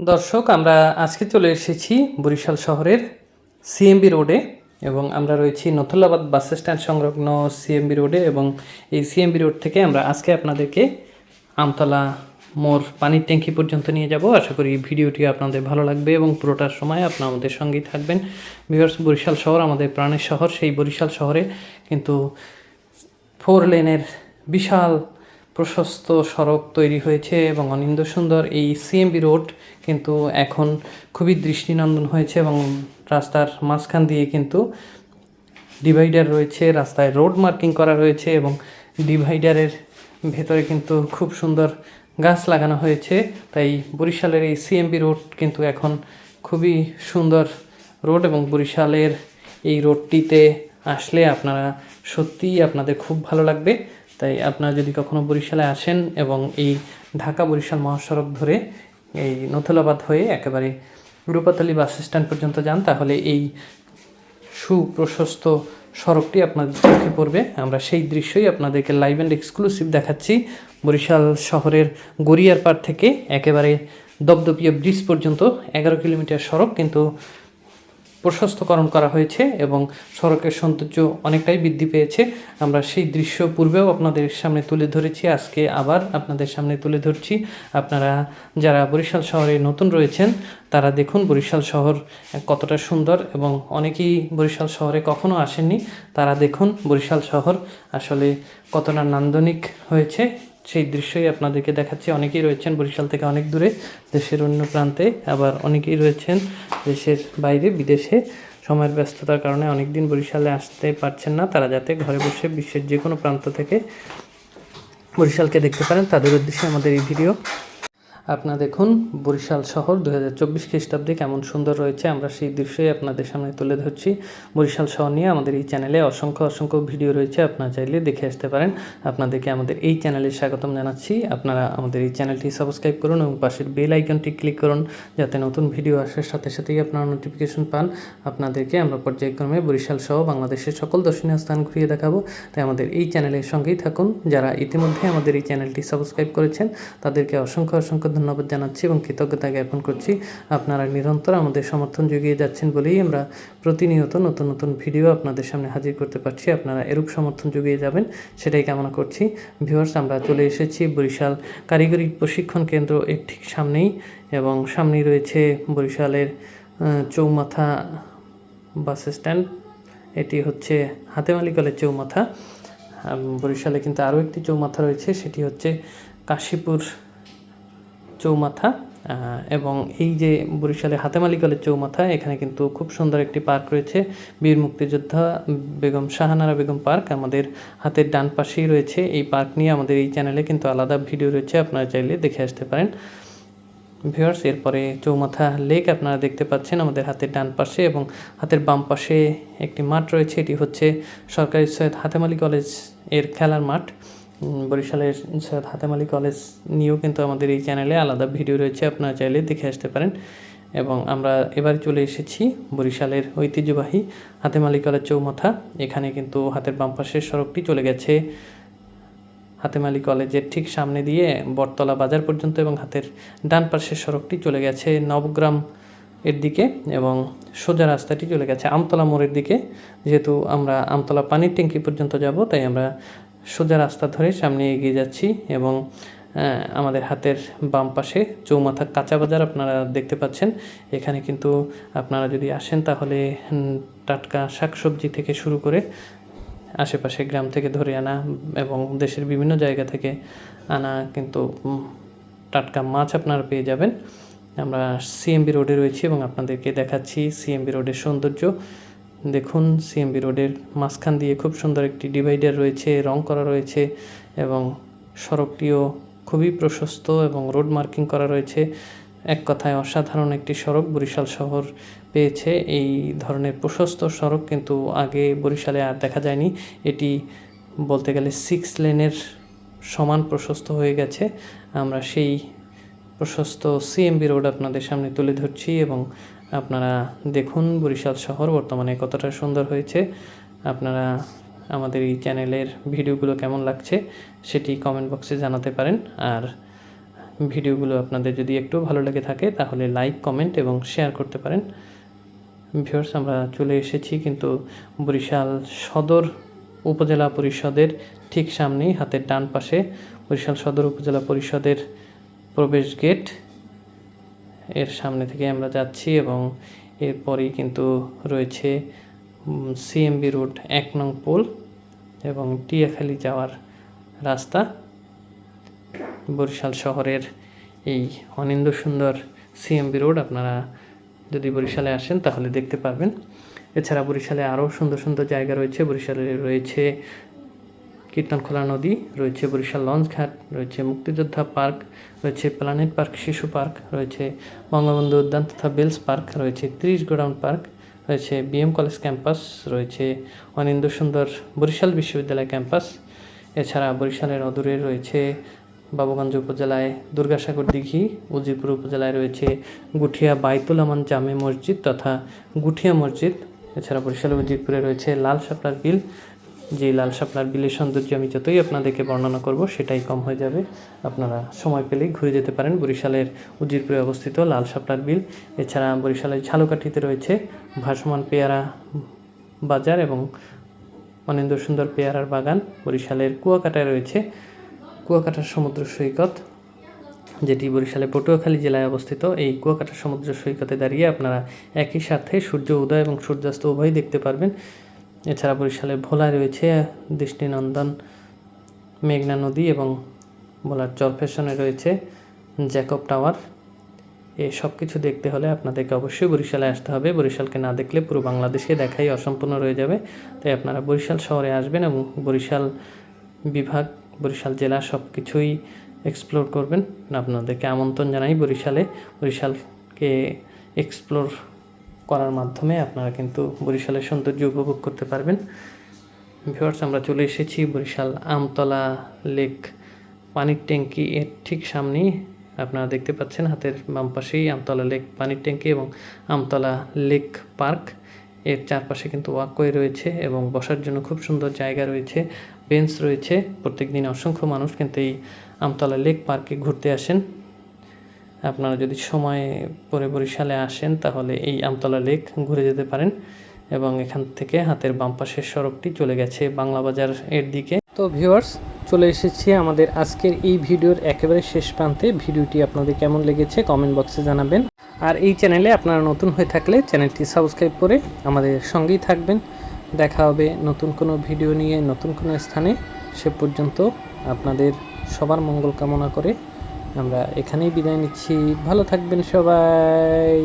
দর্শক, আমরা আজকে চলে এসেছি বরিশাল শহরের সিএমবি রোডে এবং আমরা রয়েছি নথুল্লাবাদ বাস স্ট্যান্ড সংলগ্ন সিএমবি রোডে এবং এই সিএমবি রোড থেকে আমরা আজকে আপনাদেরকে আমতলা মোর পানির ট্যাঙ্কি পর্যন্ত নিয়ে যাব। আশা করি ভিডিওটি আপনাদের ভালো লাগবে এবং পুরোটার সময় আপনারা আমাদের সঙ্গেই থাকবেন। বিভার্স, বরিশাল শহর আমাদের প্রাণের শহর। সেই বরিশাল শহরে কিন্তু ফোর লেনের বিশাল প্রশস্ত সড়ক তৈরি হয়েছে এবং অনিন্দ সুন্দর এই সিএমবি রোড কিন্তু এখন খুবই দৃষ্টিনন্দন হয়েছে এবং রাস্তার মাঝখান দিয়ে কিন্তু ডিভাইডার রয়েছে, রাস্তায় রোড মার্কিং করা রয়েছে এবং ডিভাইডারের ভেতরে কিন্তু খুব সুন্দর গাছ লাগানো হয়েছে। তাই বরিশালের এই সিএমবি রোড কিন্তু এখন খুবই সুন্দর রোড এবং বরিশালের এই রোডটিতে আসলে আপনারা সত্যিই আপনাদের খুব ভালো লাগবে। তাই আপনারা যদি কখনো বরিশালে আসেন এবং এই ঢাকা বরিশাল মহাসড়ক ধরে এই নথুলাবাদ হয়ে একেবারে রূপাতলি বাস স্ট্যান্ড পর্যন্ত যান, তাহলে এই সুপ্রশস্ত সড়কটি আপনাদের চোখে পড়বে। আমরা সেই দৃশ্যই আপনাদেরকে লাইভ অ্যান্ড এক্সক্লুসিভ দেখাচ্ছি বরিশাল শহরের গড়িয়ার পাড় থেকে একেবারে দপদপিয়া ব্রিজ পর্যন্ত। এগারো কিলোমিটার সড়ক, কিন্তু প্রশস্তকরণ করা হয়েছে এবং সড়কের সৌন্দর্য অনেকটাই বৃদ্ধি পেয়েছে। আমরা সেই দৃশ্য পূর্বেও আপনাদের সামনে তুলে ধরেছি। আজকে আবার আপনাদের সামনে তুলে ধরছি। আপনারা যারা বরিশাল শহরে নতুন রয়েছেন, তারা দেখুন বরিশাল শহর কতটা সুন্দর এবং অনেকেই বরিশাল শহরে কখনো আসেননি। তারা দেখুন বরিশাল শহর আসলে কতটা নান্দনিক হয়েছে। সেই দৃশ্যই আপনাদেরকে দেখাচ্ছি। অনেকেই রয়েছেন বরিশাল থেকে অনেক দূরে, দেশের অন্য প্রান্তে আবার অনেকেই রয়েছেন। দেশের বাইরে, বিদেশে সময়ের ব্যস্ততার কারণে অনেক দিন বরিশালে আসতে পারছেন না। তারা যাতে ঘরে বসে বিশ্বের যে কোনো প্রান্ত থেকে বরিশালকে দেখতে পারেন, তাদের উদ্দেশ্যে আমাদের এই ভিডিও আপনারা দেখুন, বরিশাল শহর দু হাজার চব্বিশ খ্রিস্টাব্দে কেমন সুন্দর রয়েছে। আমরা সেই দৃশ্যই আপনাদের সামনে তুলে ধরছি। বরিশাল শহর নিয়ে আমাদের এই চ্যানেলে অসংখ্য অসংখ্য ভিডিও রয়েছে, আপনারা চাইলে দেখে আসতে পারেন। আপনাদেরকে আমাদের এই চ্যানেলে স্বাগতম জানাচ্ছি। আপনারা আমাদের এই চ্যানেলটি সাবস্ক্রাইব করুন এবং পাশের বেল আইকনটি ক্লিক করুন, যাতে নতুন ভিডিও আসার সাথে সাথেই আপনারা নোটিফিকেশন পান। আপনাদেরকে আমরা পর্যায়ক্রমে বরিশাল সহ বাংলাদেশের সকল দর্শনীয় স্থান ঘুরিয়ে দেখাবো। তাই আমাদের এই চ্যানেলের সঙ্গেই থাকুন। যারা ইতিমধ্যে আমাদের এই চ্যানেলটি সাবস্ক্রাইব করেছেন, তাদেরকে অসংখ্য অসংখ্য ধন্যবাদ জানাচ্ছি এবং কৃতজ্ঞতা জ্ঞাপন করছি। আপনারা নিরন্তর আমাদের সমর্থন জুগিয়ে যাচ্ছেন বলেই আমরা প্রতিনিয়ত নতুন নতুন ভিডিও আপনাদের সামনে হাজির করতে পারছি। আপনারা এরূপ সমর্থন জুগিয়ে যাবেন, সেটাই কামনা করছি। ভিউয়ার্স, আমরা চলে এসেছি বরিশাল কারিগরি প্রশিক্ষণ কেন্দ্র এর ঠিক সামনেই এবং সামনেই রয়েছে বরিশালের চৌমাথা বাস স্ট্যান্ড। এটি হচ্ছে হাতেমালি কলের চৌমাথা। বরিশালে কিন্তু আরও একটি চৌমাথা রয়েছে, সেটি হচ্ছে কাশীপুর চৌমাথা এবং এই যে বরিশালে হাতেমালি কলের চৌমাথা, এখানে কিন্তু খুব সুন্দর একটি পার্ক রয়েছে। বীর মুক্তিযোদ্ধা বেগম শাহানারা বেগম পার্ক, আমাদের হাতের ডান পাশেই রয়েছে। এই পার্ক নিয়ে আমাদের এই চ্যানেলে কিন্তু আলাদা ভিডিও রয়েছে, আপনারা চাইলে দেখে আসতে পারেন। ভিউয়ার্স, এরপরে চৌমাথা লেক আপনারা দেখতে পাচ্ছেন, আমাদের হাতের ডান পাশে এবং হাতের বাম পাশে একটি মাঠ রয়েছে। এটি হচ্ছে সরকারি সৈয়দ হাতেমালি কলেজের খেলার মাঠ। বরিশালের সৈয়দ হাতেম আলী কলেজ নিয়েও কিন্তু আমাদের এই চ্যানেলে আলাদা ভিডিও রয়েছে, আপনারা চাইলে দেখে আসতে পারেন। এবং আমরা এবার চলে এসেছি বরিশালের ঐতিহ্যবাহী হাতেম আলী কলেজ চৌমাথা। এখানে কিন্তু হাতের বাম পাশের সড়কটি চলে গেছে। হাতেম আলী কলেজের ঠিক সামনে দিয়ে বটতলা বাজার পর্যন্ত এবং হাতের ডান পাশের সড়কটি চলে গেছে নবগ্রাম এর দিকে এবং সোজা রাস্তাটি চলে গেছে আমতলা মোড়ের দিকে। যেহেতু আমরা আমতলা পানির ট্যাঙ্কি পর্যন্ত যাব, তাই আমরা সোজা রাস্তা ধরে সামনে এগিয়ে যাচ্ছি এবং আমাদের হাতের বাম পাশে চৌমাথা কাঁচা বাজার আপনারা দেখতে পাচ্ছেন। এখানে কিন্তু আপনারা যদি আসেন তাহলে টাটকা শাকসবজি থেকে শুরু করে আশেপাশে গ্রাম থেকে ধরে আনা এবং দেশের বিভিন্ন জায়গা থেকে আনা কিন্তু টাটকা মাছ আপনারা পেয়ে যাবেন। আমরা সিএমবি রোডে রয়েছি এবং আপনাদেরকে দেখাচ্ছি সিএমবি রোডের সৌন্দর্য। দেখুন সিএমবি রোডের মাঝখান দিয়ে খুব সুন্দর একটি ডিভাইডার রয়েছে, রং করা রয়েছে এবং সড়কটিও খুবই প্রশস্ত এবং রোড মার্কিং করা রয়েছে। এক কথায় অসাধারণ একটি সড়ক বরিশাল শহর পেয়েছে। এই ধরনের প্রশস্ত সড়ক কিন্তু আগে বরিশালে আর দেখা যায়নি। এটি বলতে গেলে সিক্স লেনের সমান প্রশস্ত হয়ে গেছে। আমরা সেই প্রশস্ত সিএমবি রোড আপনাদের সামনে তুলে ধরছি এবং আপনারা দেখুন বরিশাল শহর, বর্তমানে কতটা সুন্দর হয়েছে। আপনারা আমাদের এই চ্যানেলের ভিডিওগুলো কেমন লাগছে সেটি কমেন্ট বক্সে জানাতে পারেন। আর ভিডিওগুলো আপনাদের যদি একটু ভালো লেগে থাকে তাহলে লাইক কমেন্ট এবং শেয়ার করতে পারেন। ভিউয়ার্স আমরা চলে এসেছি কিন্তু বরিশাল সদর উপজেলা পরিষদের ঠিক সামনেই, হাতের ডান পাশে বরিশাল সদর উপজেলা পরিষদের প্রবেশ গেট এর সামনে থেকে আমরা যাচ্ছি এবং এরপরেই কিন্তু রয়েছে সিএমবি রোড এক নং পোল এবং টিয়াখালী যাওয়ার রাস্তা। বরিশাল শহরের এই অনিন্দ সুন্দর সিএমবি রোড আপনারা যদি বরিশালে আসেন তাহলে দেখতে পারবেন। এছাড়া বরিশালে আরও সুন্দর সুন্দর জায়গা রয়েছে। বরিশালে রয়েছে কীর্তনখোলা নদী, রয়েছে বরিশাল লঞ্চ ঘাট, রয়েছে মুক্তিযোদ্ধা পার্ক, রয়েছে প্ল্যানেট পার্ক, শিশু পার্ক, রয়েছে বঙ্গবন্ধু উদ্যান তথা বেলস পার্ক, রয়েছে ত্রিশ গোডাউন পার্ক, রয়েছে বিএম কলেজ ক্যাম্পাস, রয়েছে অনিন্দ সুন্দর বরিশাল বিশ্ববিদ্যালয় ক্যাম্পাস। এছাড়া বরিশালের অদূরে রয়েছে বাবুগঞ্জ উপজেলায় দুর্গাসাগর দিঘি উজিরপুর উপজেলায় রয়েছে গুঠিয়া বাইতুল আমান জামে মসজিদ তথা গুঠিয়া মসজিদ। এছাড়া বরিশাল উজিরপুরে রয়েছে লাল শাপলার বিল যে লাল শাপলার বিলের সৌন্দর্য আমি যতই আপনাদেরকে বর্ণনা করব, সেটাই কম হয়ে যাবে। আপনারা সময় পেলেই ঘুরে যেতে পারেন বরিশালের উজিরপুরে অবস্থিত লাল শাপলার বিল। এছাড়া বরিশালের ঝালকাঠিতে রয়েছে ভাসমান পেয়ারা বাজার এবং অনিন্দ সুন্দর পেয়ারার বাগান। বরিশালের কুয়াকাটায় রয়েছে কুয়াকাটার সমুদ্র সৈকত, যেটি বরিশালের পটুয়াখালী জেলায় অবস্থিত। এই কুয়াকাটা সমুদ্র সৈকতে দাঁড়িয়ে আপনারা একই সাথে সূর্য উদয় এবং সূর্যাস্ত উভয় দেখতে পারবেন। এছাড়া বরিশালে ভোলায় রয়েছে দৃষ্টিনন্দন, মেঘনা নদী এবং ভোলার চরফেশনে রয়েছে জ্যাকব টাওয়ার। এই সব কিছু দেখতে হলে আপনাদেরকে অবশ্যই বরিশালে আসতে হবে। বরিশালকে না দেখলে পুরো বাংলাদেশে দেখাই অসম্পূর্ণ রয়ে যাবে। তাই আপনারা বরিশাল শহরে আসবেন এবং বরিশাল বিভাগ, বরিশাল জেলা সব কিছুই এক্সপ্লোর করবেন। আপনাদেরকে আমন্ত্রণ জানাই বরিশালে। বরিশালকে এক্সপ্লোর করার মাধ্যমে আপনারা কিন্তু বরিশালের সৌন্দর্য উপভোগ করতে পারবেন। ভিউয়ার্স, আমরা চলে এসেছি বরিশাল আমতলা লেক পানির ট্যাঙ্কি এর ঠিক সামনেই। আপনারা দেখতে পাচ্ছেন হাতের বাম পাশেই আমতলা লেক পানির ট্যাঙ্কি এবং আমতলা লেক পার্ক। এর চারপাশে কিন্তু ওয়াকওয়ে রয়েছে এবং বসার জন্য খুব সুন্দর জায়গা রয়েছে, বেঞ্চ রয়েছে। প্রত্যেক দিন অসংখ্য মানুষ কিন্তু এই আমতলা লেক পার্কে ঘুরতে আসেন। আপনারা যদি সময় পরে বরিশালে আসেন, তাহলে এই আমতলা লেক ঘুরে যেতে পারেন এবং এখান থেকে হাতের বাম পাশের সড়কটি চলে গেছে বাংলা বাজার এর দিকে। তো ভিউয়ার্স, চলে এসেছি আমাদের আজকের এই ভিডিওর একেবারে শেষ প্রান্তে। ভিডিওটি আপনাদের কেমন লেগেছে কমেন্ট বক্সে জানাবেন। আর এই চ্যানেলে আপনারা নতুন হয়ে থাকলে চ্যানেলটি সাবস্ক্রাইব করে আমাদের সঙ্গেই থাকবেন। দেখা হবে নতুন কোনো ভিডিও নিয়ে, নতুন কোনো স্থানে। সে পর্যন্ত আপনাদের সবার মঙ্গল কামনা করে আমরা এখানেই বিদায় নিচ্ছি। ভালো থাকবেন সবাই।